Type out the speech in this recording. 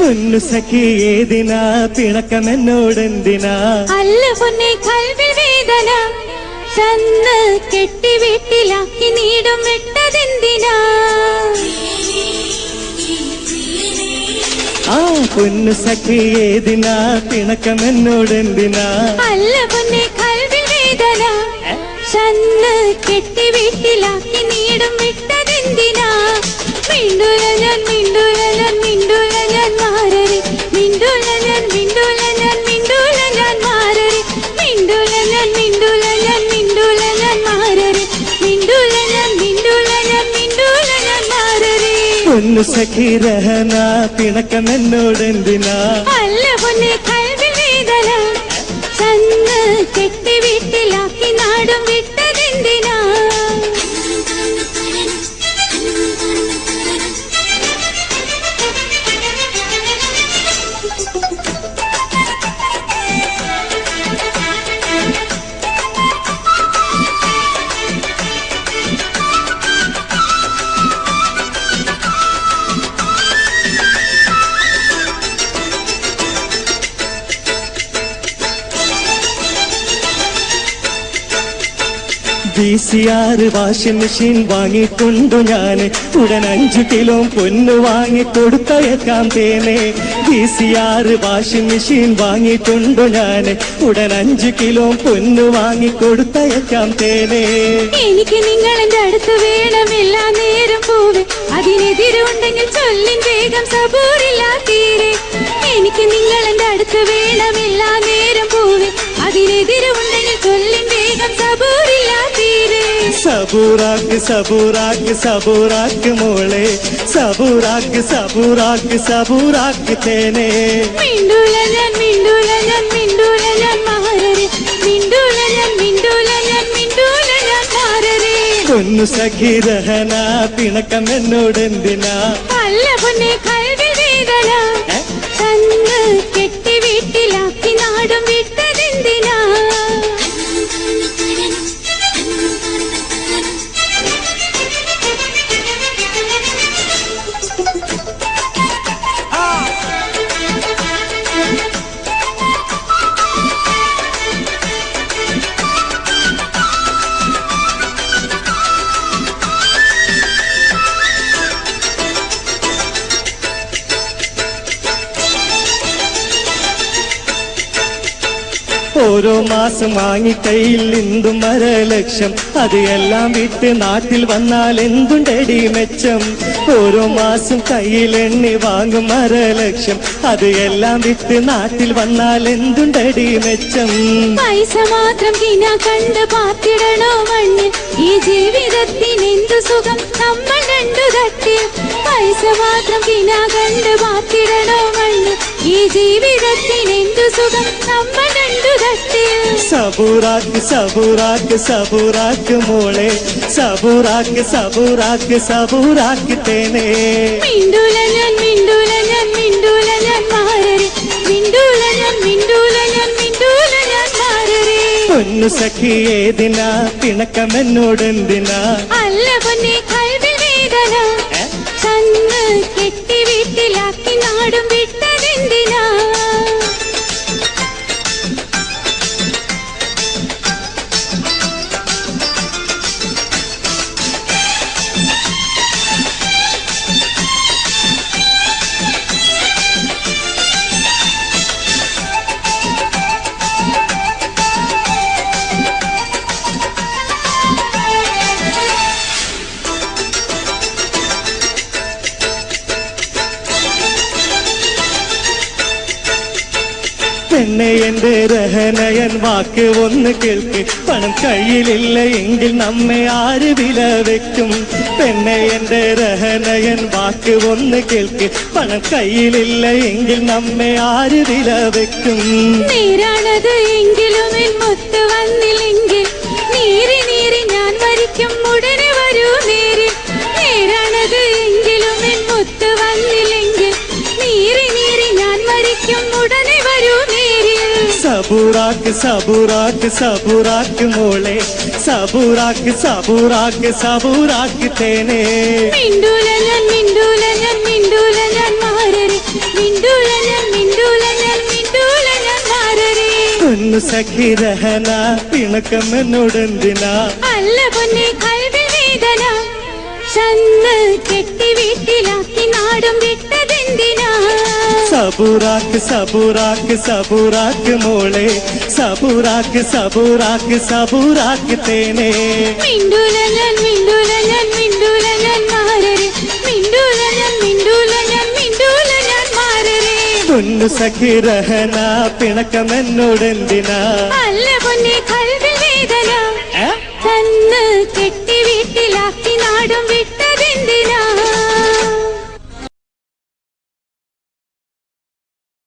പൊന്നു സഖി ഏതിനാ? പിണക്കമെന്നോടെന്തിനാ? അല്ല പൊന്നെ കൽവിൽ വേദന. തന്ന് കെട്ടി വീട്ടിലാക്കി നീടും വിട്ടതെന്തിനാ? ആ പൊന്നു സഖി ഏതിനാ? പിണക്കമെന്നോടെന്തിനാ? അല്ല പൊന്നെ കൽവിൽ വേദന. തന്ന് കെട്ടി വീട്ടിലാക്കി നീടും വിട്ടതെന്തിനാ? മിണ്ടൂല ഞാൻ മിണ്ടൂല ഞാൻ. പൊന്നു സഖി രഹന അല്ല കൽവിൽ വേദന തന്ന് കെട്ടി വീട്ടിലാക്കി നാടും ബി സി ആറ് വാഷിംഗ് മെഷീൻ വാങ്ങിക്കൊണ്ടു ഞാൻ. ഉടൻ അഞ്ചു കിലോ പൊന്ന് വാങ്ങി കൊടുത്തയക്കാം തേനെ പി സി ആറ് വാഷിംഗ് മെഷീൻ വാങ്ങിക്കൊണ്ടു ഞാൻ. ഉടൻ അഞ്ചു കിലോ പൊന്ന് വാങ്ങി കൊടുത്തയക്കാം തേനെ എനിക്ക് നിങ്ങളെന്റെ അടുത്ത് വേണമില്ല നേരം പോവേ അതിനെതിരുണ്ടെങ്കിൽ ചൊല്ലിൻ വേഗം തീരെ എനിക്ക് നിങ്ങളെന്റെ അടുത്ത് വേണമില്ല നേരം പോവേ അതിനെതിരുണ്ടെങ്കിൽ ചൊല്ലിൻ വേഗം സബൂറാക്ക് സബൂറാക്ക് സബൂറാക്ക് മോളെ. സബൂറാക്ക് സബൂറാക്ക് സബൂറാക്ക് തേനെ. മിണ്ടൂല ഞാൻ മിണ്ടൂല ഞാൻ മിണ്ടൂല ഞാൻ മാറരെ. മിണ്ടൂല ഞാൻ മിണ്ടൂല ഞാൻ മിണ്ടൂല ഞാൻ മാറരെ. കൊന്നു സഖി രഹന പിണക്കമെന്നോടെന്തിനാ? അല്ല പൊന്നെ കൽവിൽ വേദന ഓരോ മാസം വാങ്ങി കയ്യിൽ എന്തും ലക്ഷം അത് എല്ലാം വിട്ട് നാട്ടിൽ വന്നാൽ എന്തുണ്ടടി മെച്ചം? ഓരോ മാസം കയ്യിൽ എണ്ണി വാങ്ങും ലക്ഷം അത് എല്ലാം വിട്ട് നാട്ടിൽ വന്നാൽ എന്തുണ്ടടി മെച്ചം? പൈസ മാത്രം കിനാ കണ്ട് പാത്തിടണോ മണ്ണിൽ? ഈ ജീവിതത്തിന് എന്തു സുഖം? നമ്മൾ രണ്ടു തട്ടിൽ പൈസ മാത്രം കിനാ കണ്ട് പാത്തിടണോ ഈ ജീവിതത്തിനെന്തു സുഖം? തട്ടിൽ സബൂറാക്ക് സബൂറാക്ക് സബൂറാക്ക് മോളെ. സബൂറാക്ക് സബൂറാക്ക് സബൂറാക്ക് തേനെ. മിണ്ടൂല ഞാൻ മിണ്ടൂല ഞാൻ മിണ്ടൂല ഞാൻ മാറരെ മിണ്ടൂല ഞാൻ മിണ്ടൂല ഞാൻ മിണ്ടൂല ഞാൻ മാറരെ പൊന്നു സഖി ഏതിനാ? പിണക്കമെന്നോടെന്തിനാ? അല്ല പൊന്നെ കൽവി വേദന കെട്ടി വീട്ടിലാക്കി നാടും പെണ്ണെ എന്റെ രഹനയൻ വാക്ക് ഒന്ന് കേൾക്ക്. പണം കയ്യിലില്ല എങ്കിൽ നമ്മെ ആര് വില വെക്കും? പെണ്ണെ എന്റെ രഹനയൻ വാക്ക് ഒന്ന് കേൾക്ക്. പണം കയ്യിലില്ല എങ്കിൽ നമ്മെ ആര് വില വെക്കും? നീരാണത് എങ്കിലും മുത്ത് വന്നില്ലെങ്കിൽ. നീരി നീരി ഞാൻ മരിക്കും ഉടനെ വരൂ നേരിൽ സബുറാക്ക് സബുറാക്ക് സബുറാക്ക് മോളെ. സബുറാക്ക് സബുറാക്ക് സബുറാക്ക് തേനെ. മിണ്ടൂല സഖി രഹന പിണക്കം എന്നോടെന്തിനാ അല്ല പൊന്നെ കൽവി വേദന. ചന്ന് കെട്ടി വീട്ടിലാക്കി നാടും വിട്ട സബൂറാക്ക് സബൂറാക്ക് സബൂറാക്ക് മോളെ. സബൂറാക്ക് സബൂറാക്ക് സബൂറാക്ക് തേനെ. മിണ്ടൂല ഞാൻ മിണ്ടൂല ഞാൻ മിണ്ടൂല ഞാൻ മാറരെ മിണ്ടൂല ഞാൻ മിണ്ടൂല ഞാൻ മിണ്ടൂല ഞാൻ മാറരെ പൊന്നു സഖി രഹന പിണക്കം എന്നോടെന്തിനാ അല്ല പൊന്നെ കൽവി വേദന ഏ? ചന്ന് കെട്ടി വീട്ടിലാക്കി നാടും വിട്ടതെന്തിനാ